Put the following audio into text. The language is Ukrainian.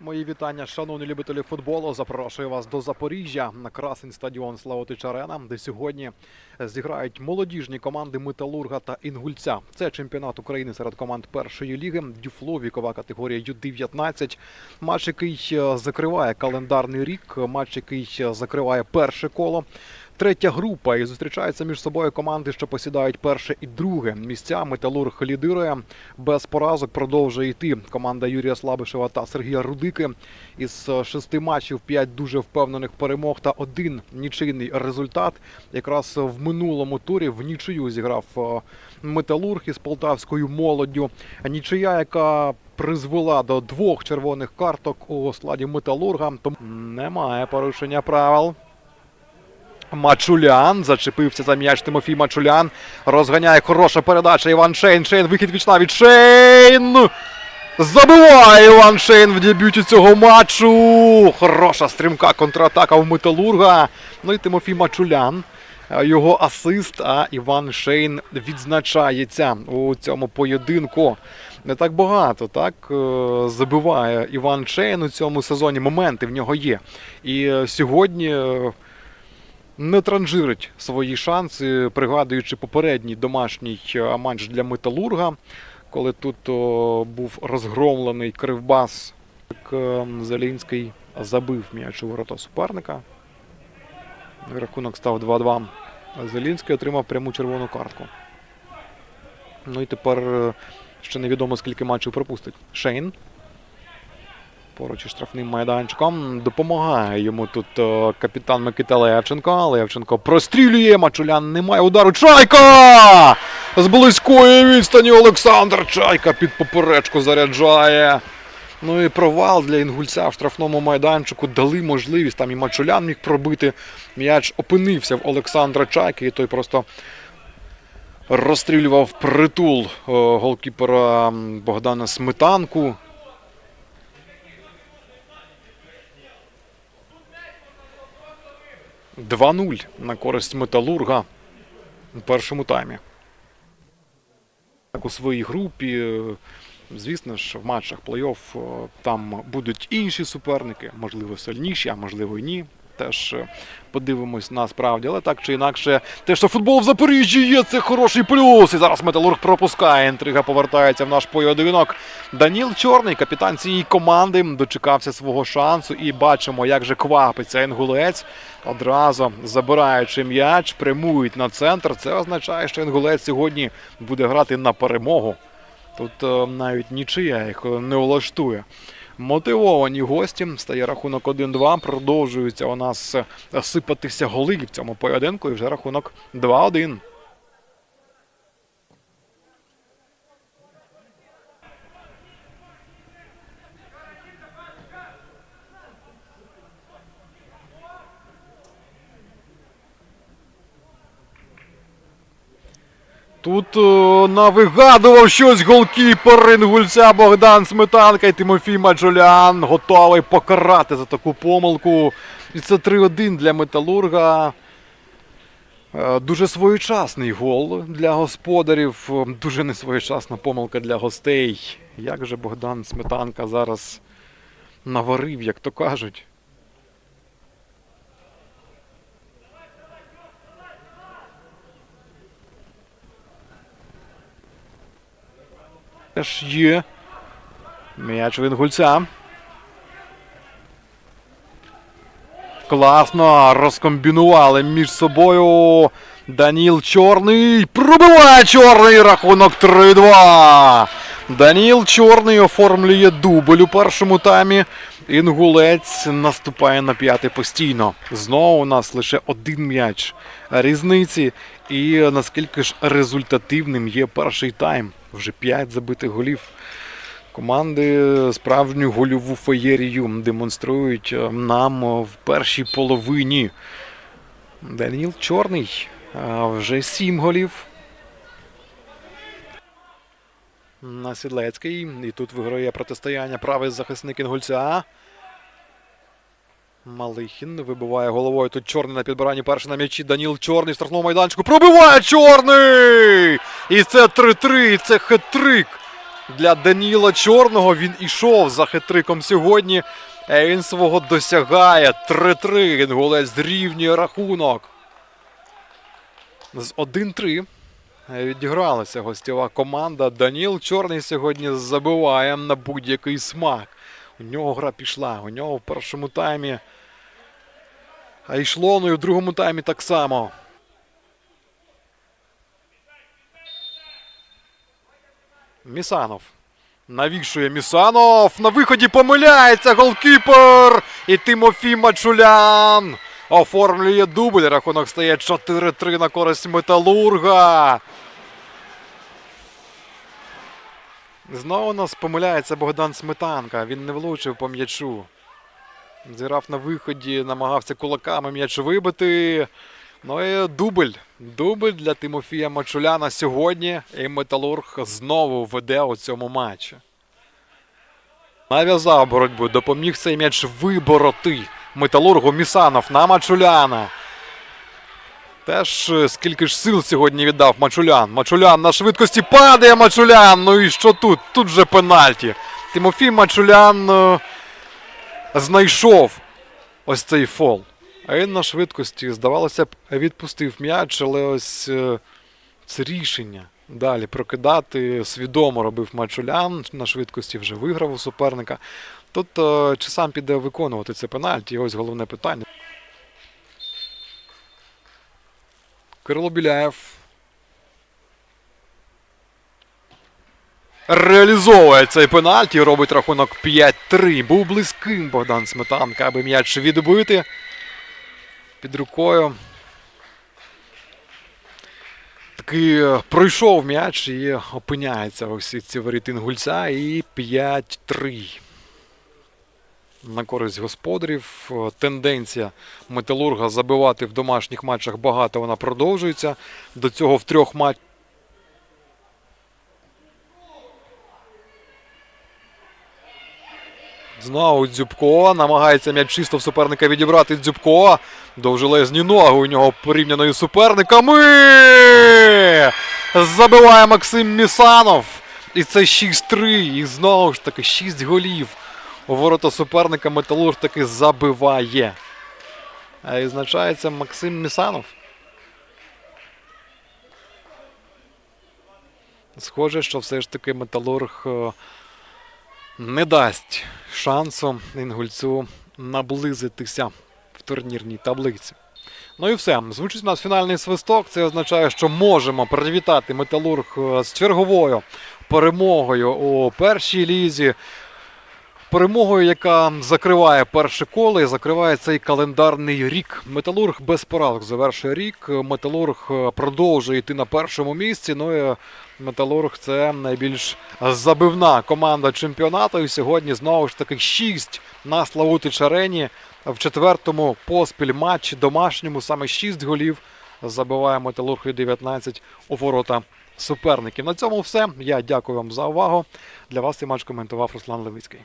Мої вітання, шановні любителі футболу. Запрошую вас до Запоріжжя на красень стадіон Славутич Арена, де сьогодні зіграють молодіжні команди Металурга та Інгульця. Це чемпіонат України серед команд першої ліги. Дюфло, вікова категорія Ю-19. Матч, який е, закриває календарний рік, матч, який е, закриває перше коло. Третя група і зустрічаються між собою команди, що посідають перше і друге місця. Металург лідирує без поразок. Продовжує йти команда Юрія Слабишева та Сергія Рудики. Із е, шести матчів п'ять дуже впевнених перемог та один нічийний результат. Якраз в минулому турі в нічию зіграв е, Металург із полтавською молоддю. Нічия, яка призвела до двох червоних карток у складі Металурга. Тому немає порушення правил. Мачулян зачепився за м'яч Тимофій Мачулян. Розганяє хороша передача. Іван Шейн. Шейн вихід вічна від Шейн. Забиває Іван Шейн в дебюті цього матчу. Хороша стрімка контратака в Металурга. Ну і Тимофій Мачулян. е, Його асист, а Іван Шейн відзначається у цьому поєдинку. Не так багато, так е, забиває Іван Шейн у цьому сезоні. Моменти в нього є. І е, сьогодні. Не транжирить свої шанси, пригадуючи попередній домашній е, матч для Металурга, коли тут о, був розгромлений кривбас. Так, е, Зелінський забив м'яч у ворота суперника. Рахунок став 2-2. Зелінський отримав пряму червону картку. Ну і тепер е, ще невідомо скільки матчів пропустить. Шейн. Поруч із штрафним майданчиком допомагає йому тут е, капітан Микита Левченко. Левченко прострілює. Мачулян немає удару. Чайка! З близької відстані Олександр Чайка під поперечку заряджає. Ну і провал для інгульця в штрафному майданчику дали можливість. Там і Мачулян міг пробити. М'яч опинився в Олександра Чайки, і той просто розстрілював притул е, голкіпера Богдана Сметанку. – 2-0 на користь Металурга у першому таймі. Так у своїй групі, е, звісно ж, в матчах плей-офф е, там будуть інші суперники, можливо, сильніші, а можливо і ні. Теж е, подивимось насправді, але так чи інакше, те, що футбол в Запоріжжі є, це хороший плюс. І зараз Металург пропускає. Інтрига повертається в наш поєдинок. Даніл Чорний, капітан цієї команди, дочекався свого шансу. І бачимо, як же квапиться інгулець. Одразу забираючи м'яч, прямують на центр. Це означає, що інгулець сьогодні буде грати на перемогу. Тут е, навіть нічия їх не влаштує. Мотивовані гості. Стає рахунок 1-2. Продовжуються у нас е, сипатися голи в цьому поєдинку. І вже рахунок 2-1. Тут е, навигадував щось голкіпер інгульця Богдан Сметанка і Тимофій Маджолян готовий покарати за таку помилку. І це 3-1 для Металурга. Е, Дуже своєчасний гол для господарів, е, дуже несвоєчасна помилка для гостей. Як же Богдан Сметанка зараз наварив, як то кажуть. Теж є. М'яч в інгульця. Класно розкомбінували між собою. Даніл Чорний. Пробиває чорний рахунок 3-2. Даніл Чорний оформлює дубль у першому таймі. Інгулець наступає на п'ятий постійно. Знову у нас лише один м'яч різниці. І наскільки ж результативним є перший тайм. Вже 5 забитих голів. Команди справжню гольову феєрію демонструють е, нам в першій половині. Даніл Чорний е, вже 7 голів. Насідлецький. І тут виграє протистояння правий захисник Інгульця. Малихін вибиває головою. Тут чорний на підбиранні перший на м'ячі. Даніл Чорний в штрафному майданчику. Пробиває чорний! І це 3-3, і це хет-трик. для Даніла Чорного. Він ішов за хитриком сьогодні. Е, Він свого досягає. 3-3. Інгулець зрівнює рахунок. З 1-3 відігралася гостєва команда. Даніл Чорний сьогодні забиває на будь-який смак. У нього гра пішла. У нього в першому таймі. А йшло, ну і в другому таймі так само. Місанов. Навішує Місанов. На виході помиляється голкіпер. І Тимофій Мачулян оформлює дубль. Рахунок стає 4-3 на користь Металурга. Знову у нас помиляється Богдан Сметанка. Він не влучив по м'ячу. Зіграв на виході, намагався кулаками м'яч вибити. Ну і дубль. Дубль для Тимофія Мачуляна сьогодні. І Металург знову веде у цьому матчі. Нав'язав боротьбу, допоміг цей м'яч вибороти. Металургу Місанов на Мачуляна. Теж е, скільки ж сил сьогодні віддав Мачулян. Мачулян на швидкості падає Мачулян. Ну і що тут? Тут же пенальті. Тимофій Мачулян е, знайшов ось цей фол. А він на швидкості, здавалося б, відпустив м'яч, але ось е, це рішення. Далі прокидати свідомо робив Мачулян. На швидкості вже виграв у суперника. Тут е, чи сам піде виконувати це пенальті? Ось головне питання. Кирило Біляєв. Реалізовує цей пенальті, робить рахунок 5-3. Був близьким Богдан Сметанка, аби м'яч відбити. Під рукою. Таки е, пройшов м'яч і опиняється ось ці ворітин гульця. І 5-3. На користь господарів. Е, Тенденція Металурга забивати в домашніх матчах багато вона продовжується. До цього в трьох матчах. Знову Дзюбко намагається м'яч чисто в суперника відібрати Дзюбко. Довжелезні ноги у нього порівняно із суперниками. Забиває Максим Місанов. І це 6-3. І знову ж таки 6 голів. Ворота суперника Металург таки забиває. А відзначається Максим Місанов. Схоже, що все ж таки Металург е, не дасть шансу інгульцю наблизитися в турнірній таблиці. Ну і все. Звучить у нас фінальний свисток. Це означає, що можемо привітати Металург е, з черговою перемогою у першій лізі. Перемогою, яка закриває перше коло і закриває цей календарний рік. Металург без поразок завершує рік. Металург е, продовжує йти на першому місці. Ну і Металург це найбільш забивна команда чемпіонату. І сьогодні знову ж таки 6 на Славутич арені. В четвертому поспіль матчі домашньому саме 6 голів забиває Металург і 19 у ворота суперників. На цьому все. Я дякую вам за увагу. Для вас цей матч коментував Руслан Левицький.